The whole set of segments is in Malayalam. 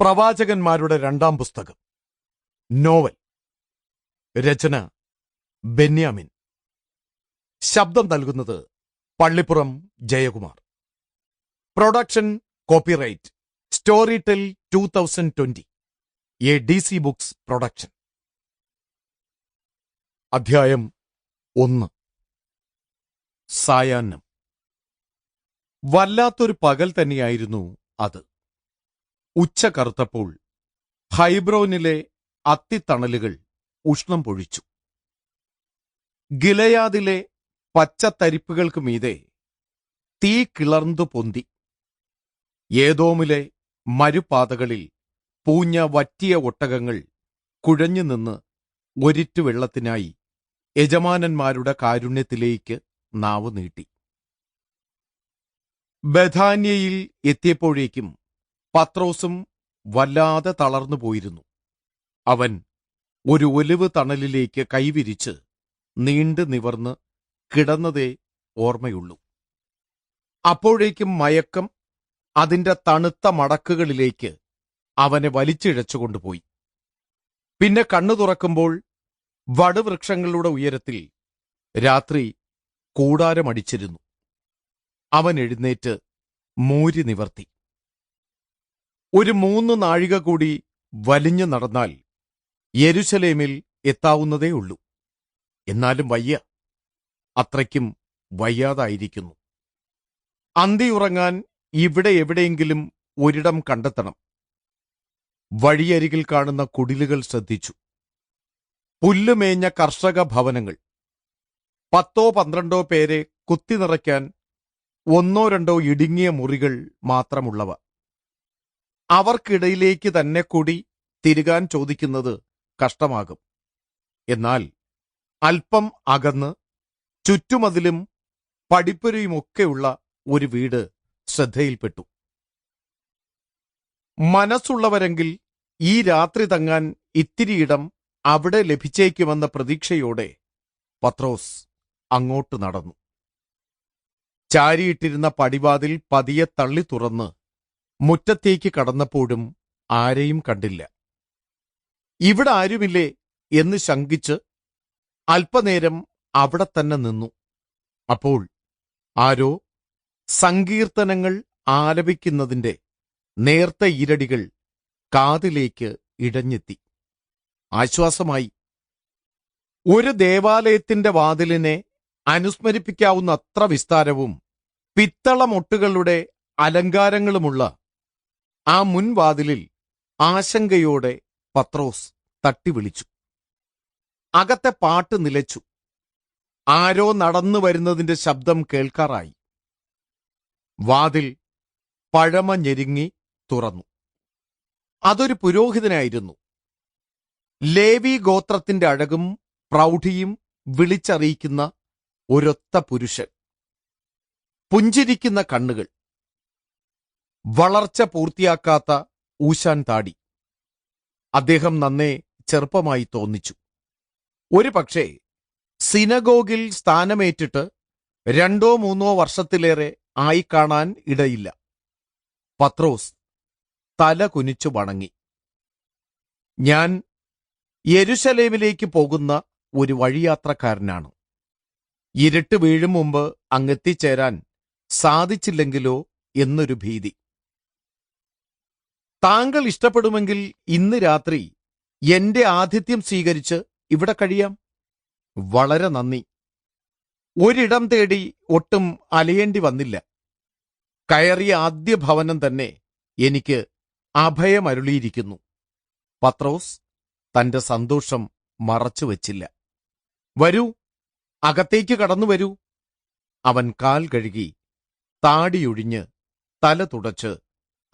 പ്രവാചകന്മാരുടെ രണ്ടാം പുസ്തകം. നോവൽ. രചന. ബെന്യാമിൻ. ശബ്ദം നൽകുന്നത് Pallippuram Jayakumar. Production copyright. Storytel two thousand twenty. A D C books production. അധ്യായം ഒന്ന്. സായാഹ്നം. വല്ലാത്തൊരു പകൽ തന്നെയായിരുന്നു അത്. ഉച്ച കറുത്തപ്പോൾ ഹൈബ്രോനിലെ അത്തിത്തണലുകൾ ഉഷ്ണം പൊഴിച്ചു. ഗിലയാദിലെ പച്ചത്തരിപ്പുകൾക്ക് മീതെ തീ കിളർന്നു പൊന്തി. ഏതോമിലെ മരുപാതകളിൽ പൂഞ്ഞ വറ്റിയ ഒട്ടകങ്ങൾ കുഴഞ്ഞു നിന്ന് ഒരിറ്റു വെള്ളത്തിനായി യജമാനന്മാരുടെ കാരുണ്യത്തിലേക്ക് നാവ് നീട്ടി. ബഥാന്യയിൽ എത്തിയപ്പോഴേക്കും പത്രോസും വല്ലാതെ തളർന്നു പോയിരുന്നു. അവൻ ഒരു ഒലിവ് തണലിലേക്ക് കൈവിരിച്ച് നീണ്ടു നിവർന്ന് കിടന്നതേ ഓർമ്മയുള്ളൂ. അപ്പോഴേക്കും മയക്കം അതിന്റെ തണുത്ത മടക്കുകളിലേക്ക് അവനെ വലിച്ചിഴച്ചുകൊണ്ടുപോയി. പിന്നെ കണ്ണു തുറക്കുമ്പോൾ വടുവൃക്ഷങ്ങളുടെ ഉയരത്തിൽ രാത്രി കൂടാരമടിച്ചിരുന്നു. അവൻ എഴുന്നേറ്റ് മൂരി നിവർത്തി. ഒരു മൂന്ന് നാഴിക കൂടി വലിഞ്ഞു നടന്നാൽ യെരുശലേമിൽ എത്താവുന്നതേ ഉള്ളൂ. എന്നാലും വയ്യ. അത്രയ്ക്കും വയ്യാതായിരിക്കുന്നു. അന്തിയുറങ്ങാൻ ഇവിടെ എവിടെയെങ്കിലും ഒരിടം കണ്ടെത്തണം. വഴിയരികിൽ കാണുന്ന കുടിലുകൾ ശ്രദ്ധിച്ചു. പുല്ലുമേഞ്ഞ കർഷക ഭവനങ്ങൾ. പത്തോ പന്ത്രണ്ടോ പേരെ കുത്തി നിറയ്ക്കാൻ ഒന്നോ രണ്ടോ ഇടുങ്ങിയ മുറികൾ മാത്രമുള്ളവ. അവർക്കിടയിലേക്ക് തന്നെ കൂടി തിരുകാൻ ചോദിക്കുന്നത് കഷ്ടമാകും. എന്നാൽ അല്പം അകന്ന് ചുറ്റുമതിലും പടിപ്പുരയുമൊക്കെയുള്ള ഒരു വീട് ശ്രദ്ധയിൽപ്പെട്ടു. മനസ്സുള്ളവരെങ്കിൽ ഈ രാത്രി തങ്ങാൻ ഇത്തിരിയിടം അവിടെ ലഭിച്ചേക്കുമെന്ന പ്രതീക്ഷയോടെ പത്രോസ് അങ്ങോട്ട് നടന്നു. ചാരിയിട്ടിരുന്ന പടിവാതിൽ പതിയെ തള്ളി തുറന്ന് മുറ്റത്തേക്ക് കടന്നപ്പോഴും ആരെയും കണ്ടില്ല. ഇവിടെ ആരുമില്ലേ? എന്ന് ശങ്കിച്ച് അല്പനേരം അവിടെ തന്നെ നിന്നു. അപ്പോൾ ആരോ സങ്കീർത്തനങ്ങൾ ആലപിക്കുന്നതിന്റെ നേർത്ത ഇരടികൾ കാതിലേക്ക് ഇടഞ്ഞെത്തി. ആശ്വാസമായി. ഒരു ദേവാലയത്തിന്റെ വാതിലിനെ അനുസ്മരിപ്പിക്കാവുന്ന അത്ര വിസ്താരവും പിത്തളമൊട്ടുകളുടെ അലങ്കാരങ്ങളുമുള്ള ആ മുൻവാതിലിൽ ആശങ്കയോടെ പത്രോസ് തട്ടിവിളിച്ചു. അകത്തെ പാട്ട് നിലച്ചു. ആരോ നടന്നു വരുന്നതിന്റെ ശബ്ദം കേൾക്കാറായി. വാതിൽ പഴമ ഞെരുങ്ങി തുറന്നു. അതൊരു പുരോഹിതനായിരുന്നു. ലേവി ഗോത്രത്തിന്റെ അഴകും പ്രൗഢിയും വിളിച്ചറിയിക്കുന്ന ഒരൊത്ത പുരുഷൻ. പുഞ്ചിരിക്കുന്ന കണ്ണുകൾ. വളർച്ച പൂർത്തിയാക്കാത്ത ഊശാൻ താടി. അദ്ദേഹം നന്നേ ചെറുപ്പമായി തോന്നിച്ചു. ഒരു പക്ഷേ സിനഗോഗിൽ സ്ഥാനമേറ്റിട്ട് രണ്ടോ മൂന്നോ വർഷത്തിലേറെ ആയി കാണാൻ ഇടയില്ല. പത്രോസ് തല കുനിച്ചു വണങ്ങി. ഞാൻ യെരുശലേമിലേക്ക് പോകുന്ന ഒരു വഴിയാത്രക്കാരനാണ്. ഇരുട്ട് വീഴും മുമ്പ് അങ്ങെത്തിച്ചേരാൻ സാധിച്ചില്ലെങ്കിലോ എന്നൊരു ഭീതി. താങ്കൾ ഇഷ്ടപ്പെടുമെങ്കിൽ ഇന്ന് രാത്രി എന്റെ ആതിഥ്യം സ്വീകരിച്ച് ഇവിടെ കഴിയാം. വളരെ നന്ദി. ഒരിടം തേടി ഒട്ടും അലയേണ്ടി വന്നില്ല. കയറിയ ആദ്യ ഭവനം തന്നെ എനിക്ക് അഭയമരുളിയിരിക്കുന്നു. പത്രോസ് തന്റെ സന്തോഷം മറച്ചുവെച്ചില്ല വരൂ അകത്തേക്ക് കടന്നു വരൂ. അവൻ കാൽ കഴുകി താടിയൊഴിഞ്ഞ് തല തുടച്ച്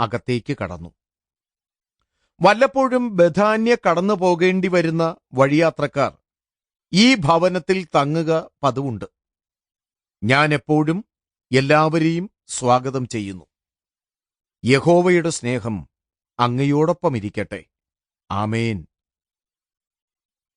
അകത്തേക്ക് കടന്നു. വല്ലപ്പോഴും ബഥാന്യ കടന്നു പോകേണ്ടി വരുന്ന വഴിയാത്രക്കാർ ഈ ഭവനത്തിൽ തങ്ങുക പതിവുണ്ട്. ഞാൻ എപ്പോഴും എല്ലാവരെയും സ്വാഗതം ചെയ്യുന്നു. യഹോവയുടെ സ്നേഹം അങ്ങയോടൊപ്പം ഇരിക്കട്ടെ ആമേൻ.